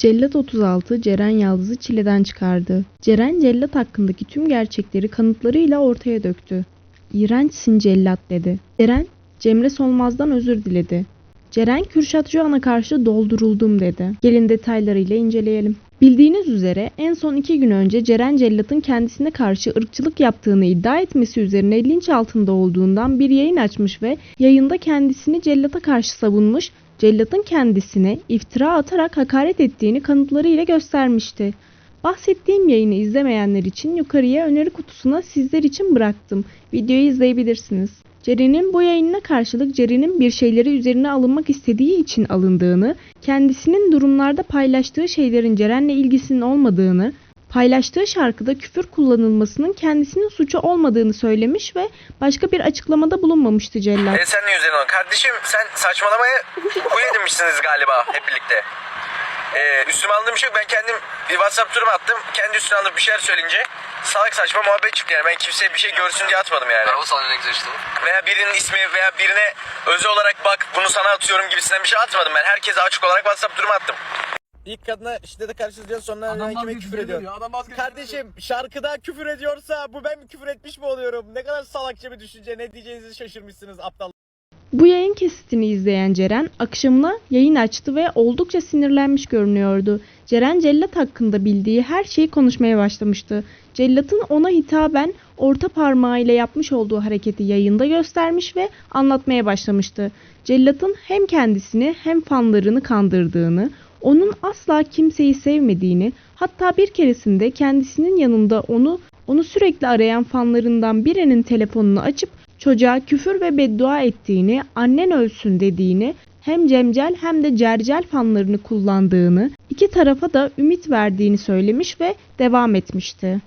Cellat 36 Ceren Yaldız'ı çileden çıkardı. Ceren cellat hakkındaki tüm gerçekleri kanıtlarıyla ortaya döktü. İğrençsin cellat dedi. Ceren Cemre Solmaz'dan özür diledi. Ceren Kürşat Juan'a karşı dolduruldum dedi. Gelin detaylarıyla inceleyelim. Bildiğiniz üzere en son iki gün önce Ceren Cellat'ın kendisine karşı ırkçılık yaptığını iddia etmesi üzerine linç altında olduğundan bir yayın açmış ve yayında kendisini Cellat'a karşı savunmuş, Cellat'ın kendisine iftira atarak hakaret ettiğini kanıtlarıyla göstermişti. Bahsettiğim yayını izlemeyenler için yukarıya öneri kutusuna sizler için bıraktım. Videoyu izleyebilirsiniz. Ceren'in bu yayınına karşılık Ceren'in bir şeyleri üzerine alınmak istediği için alındığını, kendisinin durumlarda paylaştığı şeylerin Ceren'le ilgisinin olmadığını, paylaştığı şarkıda küfür kullanılmasının kendisinin suçu olmadığını söylemiş ve başka bir açıklamada bulunmamıştı Cellat. E sen ne üzerine? Kardeşim sen saçmalamaya huy edinmişsiniz galiba hep birlikte. E, üstüme aldığım bir şey yok. Ben kendim bir WhatsApp durumu attım. Kendi üstüne alıp bir şeyler söyleyince salak saçma muhabbet çıktı yani. Ben kimseye bir şey görsün diye atmadım yani. Bravo sana ne güzel işte. Veya birinin ismi veya birine özel olarak bak bunu sana atıyorum gibisinden bir şey atmadım ben. Herkese açık olarak WhatsApp durumu attım. İlk kadına şiddete karşı diyor sonra Adam kime vazgeçti küfür diyor ediyor. adam vazgeçti Kardeşim şarkıda küfür ediyorsa bu ben mi küfür etmiş mi oluyorum? Ne kadar salakça bir düşünce ne diyeceğinizi şaşırmışsınız aptal. Bu yayın kesitini izleyen Ceren akşamına yayın açtı ve oldukça sinirlenmiş görünüyordu. Ceren Cellat hakkında bildiği her şeyi konuşmaya başlamıştı. Cellat'ın ona hitaben orta parmağıyla yapmış olduğu hareketi yayında göstermiş ve anlatmaya başlamıştı. Cellat'ın hem kendisini hem fanlarını kandırdığını, onun asla kimseyi sevmediğini, hatta bir keresinde kendisinin yanında onu onu sürekli arayan fanlarından birinin telefonunu açıp çocuğa küfür ve beddua ettiğini, annen ölsün dediğini, hem Cemcel hem de Cercel fanlarını kullandığını, iki tarafa da ümit verdiğini söylemiş ve devam etmişti.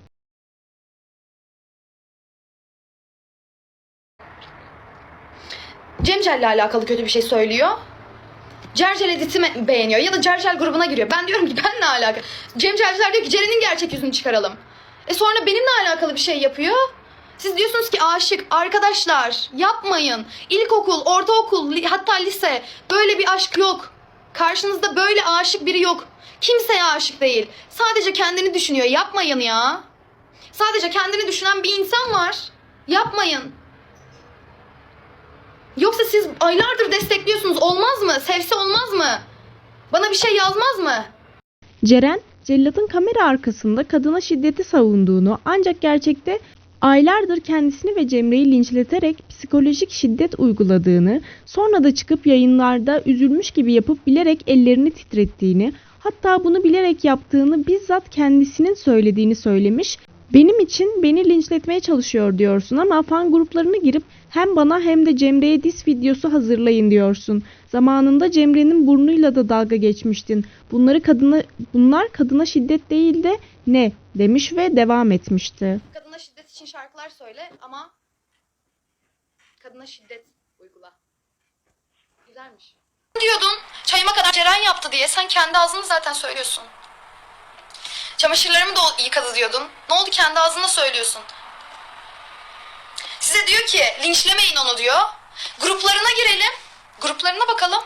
Cemcel'le alakalı kötü bir şey söylüyor. Cercel editimi beğeniyor ya da Cercel grubuna giriyor. Ben diyorum ki ben ne alaka? Cemcelciler diyor ki Ceren'in gerçek yüzünü çıkaralım. E sonra benimle alakalı bir şey yapıyor. Siz diyorsunuz ki aşık arkadaşlar yapmayın. İlkokul, ortaokul, hatta lise böyle bir aşk yok. Karşınızda böyle aşık biri yok. Kimseye aşık değil. Sadece kendini düşünüyor. Yapmayın ya. Sadece kendini düşünen bir insan var. Yapmayın. Yoksa siz aylardır destekliyorsunuz. Olmaz mı? Sevse olmaz mı? Bana bir şey yazmaz mı? Ceren, cellatın kamera arkasında kadına şiddeti savunduğunu ancak gerçekte aylardır kendisini ve Cemre'yi linçleterek psikolojik şiddet uyguladığını, sonra da çıkıp yayınlarda üzülmüş gibi yapıp bilerek ellerini titrettiğini, hatta bunu bilerek yaptığını bizzat kendisinin söylediğini söylemiş. Benim için beni linçletmeye çalışıyor diyorsun ama fan gruplarına girip hem bana hem de Cemre'ye dis videosu hazırlayın diyorsun. Zamanında Cemre'nin burnuyla da dalga geçmiştin. Bunları kadına bunlar kadına şiddet değil de ne demiş ve devam etmişti. Kadına şiddet için şarkılar söyle ama kadına şiddet uygula. Güzelmiş. Diyordun çayıma kadar Ceren yaptı diye sen kendi ağzını zaten söylüyorsun. Çamaşırlarımı da yıkadı diyordun. Ne oldu kendi ağzına söylüyorsun. Size diyor ki linçlemeyin onu diyor. Gruplarına girelim. Gruplarına bakalım.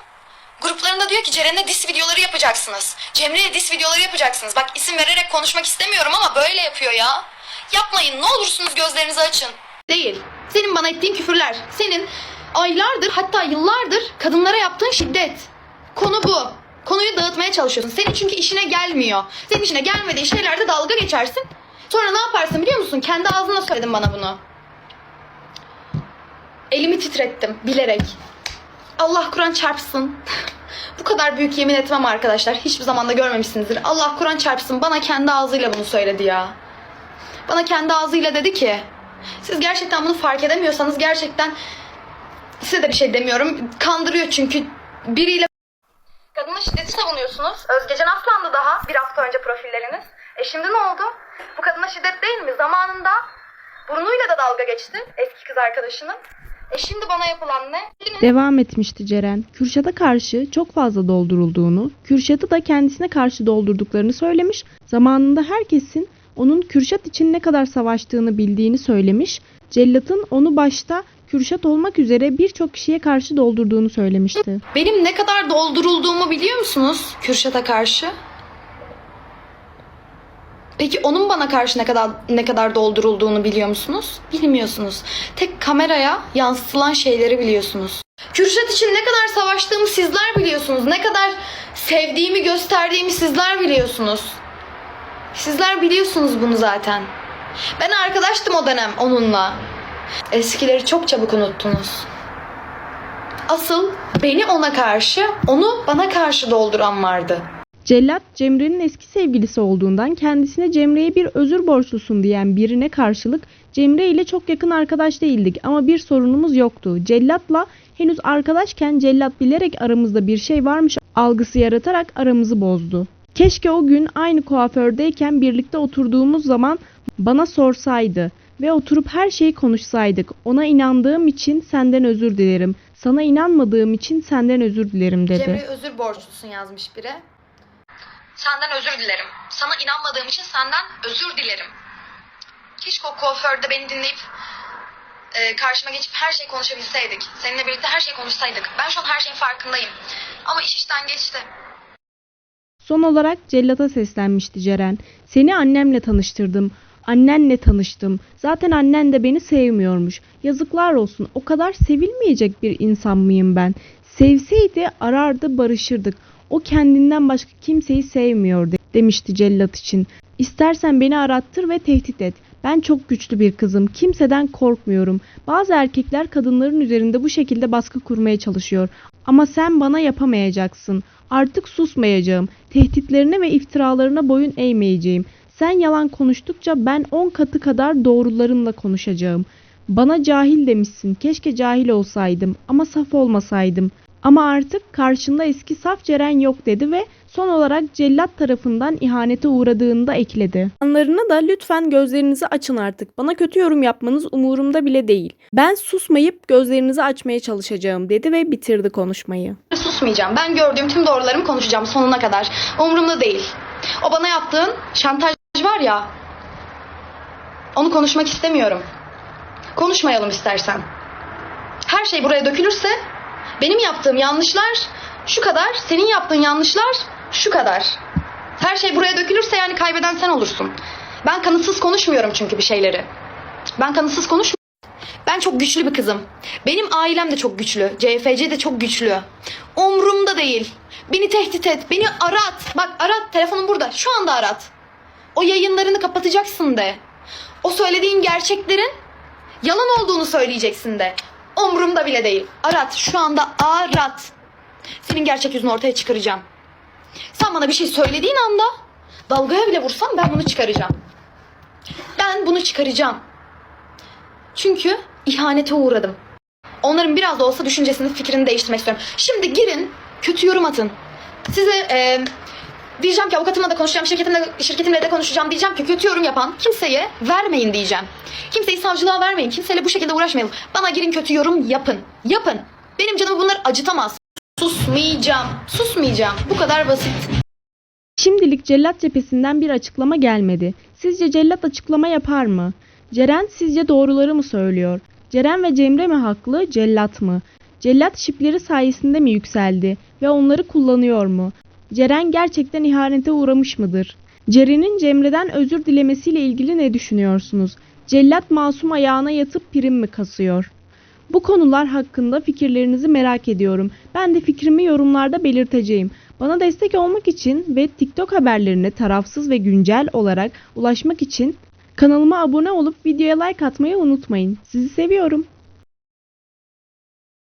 Gruplarında diyor ki Ceren'e dis videoları yapacaksınız. Cemre'ye dis videoları yapacaksınız. Bak isim vererek konuşmak istemiyorum ama böyle yapıyor ya. Yapmayın ne olursunuz gözlerinizi açın. Değil. Senin bana ettiğin küfürler. Senin aylardır hatta yıllardır kadınlara yaptığın şiddet. Konu bu. Konuyu dağıtmaya çalışıyorsun. Senin çünkü işine gelmiyor. Senin işine gelmediği şeylerde dalga geçersin. Sonra ne yaparsın biliyor musun? Kendi ağzınla söyledin bana bunu. Elimi titrettim bilerek. Allah Kur'an çarpsın. Bu kadar büyük yemin etmem arkadaşlar. Hiçbir zamanda görmemişsinizdir. Allah Kur'an çarpsın bana kendi ağzıyla bunu söyledi ya. Bana kendi ağzıyla dedi ki siz gerçekten bunu fark edemiyorsanız gerçekten size de bir şey demiyorum. Kandırıyor çünkü biriyle Kadına şiddeti savunuyorsunuz. Özgecan Aslan'dı daha bir hafta önce profilleriniz. E şimdi ne oldu? Bu kadına şiddet değil mi? Zamanında burnuyla da dalga geçti eski kız arkadaşının. E şimdi bana yapılan ne? Devam etmişti Ceren. Kürşat'a karşı çok fazla doldurulduğunu, Kürşat'ı da kendisine karşı doldurduklarını söylemiş. Zamanında herkesin onun Kürşat için ne kadar savaştığını bildiğini söylemiş. Cellat'ın onu başta Kürşat olmak üzere birçok kişiye karşı doldurduğunu söylemişti. Benim ne kadar doldurulduğumu biliyor musunuz Kürşat'a karşı? Peki onun bana karşı ne kadar ne kadar doldurulduğunu biliyor musunuz? Bilmiyorsunuz. Tek kameraya yansıtılan şeyleri biliyorsunuz. Kürşat için ne kadar savaştığımı sizler biliyorsunuz. Ne kadar sevdiğimi gösterdiğimi sizler biliyorsunuz. Sizler biliyorsunuz bunu zaten. Ben arkadaştım o dönem onunla. Eskileri çok çabuk unuttunuz. Asıl beni ona karşı, onu bana karşı dolduran vardı. Cellat Cemre'nin eski sevgilisi olduğundan kendisine Cemre'ye bir özür borçlusun diyen birine karşılık Cemre ile çok yakın arkadaş değildik ama bir sorunumuz yoktu. Cellat'la henüz arkadaşken Cellat bilerek aramızda bir şey varmış algısı yaratarak aramızı bozdu. Keşke o gün aynı kuafördeyken birlikte oturduğumuz zaman bana sorsaydı ve oturup her şeyi konuşsaydık. Ona inandığım için senden özür dilerim. Sana inanmadığım için senden özür dilerim dedi. Cemre'ye özür borçlusun yazmış biri. Senden özür dilerim. Sana inanmadığım için senden özür dilerim. Keşke o kuaförde beni dinleyip e, karşıma geçip her şeyi konuşabilseydik. Seninle birlikte her şeyi konuşsaydık. Ben şu an her şeyin farkındayım. Ama iş işten geçti. Son olarak Cellat'a seslenmişti Ceren. Seni annemle tanıştırdım. Annenle tanıştım. Zaten annen de beni sevmiyormuş. Yazıklar olsun. O kadar sevilmeyecek bir insan mıyım ben? Sevseydi arardı barışırdık. O kendinden başka kimseyi sevmiyor de- demişti Cellat için. İstersen beni arattır ve tehdit et. Ben çok güçlü bir kızım. Kimseden korkmuyorum. Bazı erkekler kadınların üzerinde bu şekilde baskı kurmaya çalışıyor. Ama sen bana yapamayacaksın. Artık susmayacağım. Tehditlerine ve iftiralarına boyun eğmeyeceğim. Sen yalan konuştukça ben 10 katı kadar doğrularınla konuşacağım. Bana cahil demişsin. Keşke cahil olsaydım ama saf olmasaydım. Ama artık karşında eski saf Ceren yok dedi ve son olarak cellat tarafından ihanete uğradığında ekledi. Anlarına da lütfen gözlerinizi açın artık. Bana kötü yorum yapmanız umurumda bile değil. Ben susmayıp gözlerinizi açmaya çalışacağım dedi ve bitirdi konuşmayı. Susmayacağım. Ben gördüğüm tüm doğrularımı konuşacağım sonuna kadar. Umurumda değil. O bana yaptığın şantaj var ya. Onu konuşmak istemiyorum. Konuşmayalım istersen. Her şey buraya dökülürse benim yaptığım yanlışlar şu kadar, senin yaptığın yanlışlar şu kadar. Her şey buraya dökülürse yani kaybeden sen olursun. Ben kanıtsız konuşmuyorum çünkü bir şeyleri. Ben kanıtsız konuşmuyorum. Ben çok güçlü bir kızım. Benim ailem de çok güçlü. CFC de çok güçlü. Umrumda değil. Beni tehdit et. Beni arat. Bak arat. Telefonum burada. Şu anda arat. O yayınlarını kapatacaksın de. O söylediğin gerçeklerin yalan olduğunu söyleyeceksin de. Umrumda bile değil. Arat. Şu anda arat. Senin gerçek yüzünü ortaya çıkaracağım. Sen bana bir şey söylediğin anda dalgaya bile vursam ben bunu çıkaracağım. Ben bunu çıkaracağım. Çünkü ihanete uğradım. Onların biraz da olsa düşüncesini, fikrini değiştirmek istiyorum. Şimdi girin, kötü yorum atın. Size e, diyeceğim ki avukatımla da konuşacağım, şirketimle, şirketimle de konuşacağım. Diyeceğim ki kötü yorum yapan kimseye vermeyin diyeceğim. Kimseyi savcılığa vermeyin, kimseyle bu şekilde uğraşmayalım. Bana girin kötü yorum yapın, yapın. Benim canımı bunlar acıtamaz. Susmayacağım, susmayacağım. Bu kadar basit. Şimdilik cellat cephesinden bir açıklama gelmedi. Sizce cellat açıklama yapar mı? Ceren sizce doğruları mı söylüyor? Ceren ve Cemre mi haklı, cellat mı? Cellat şipleri sayesinde mi yükseldi ve onları kullanıyor mu? Ceren gerçekten ihanete uğramış mıdır? Ceren'in Cemre'den özür dilemesiyle ilgili ne düşünüyorsunuz? Cellat masum ayağına yatıp prim mi kasıyor? Bu konular hakkında fikirlerinizi merak ediyorum. Ben de fikrimi yorumlarda belirteceğim. Bana destek olmak için ve TikTok haberlerine tarafsız ve güncel olarak ulaşmak için kanalıma abone olup videoya like atmayı unutmayın. Sizi seviyorum.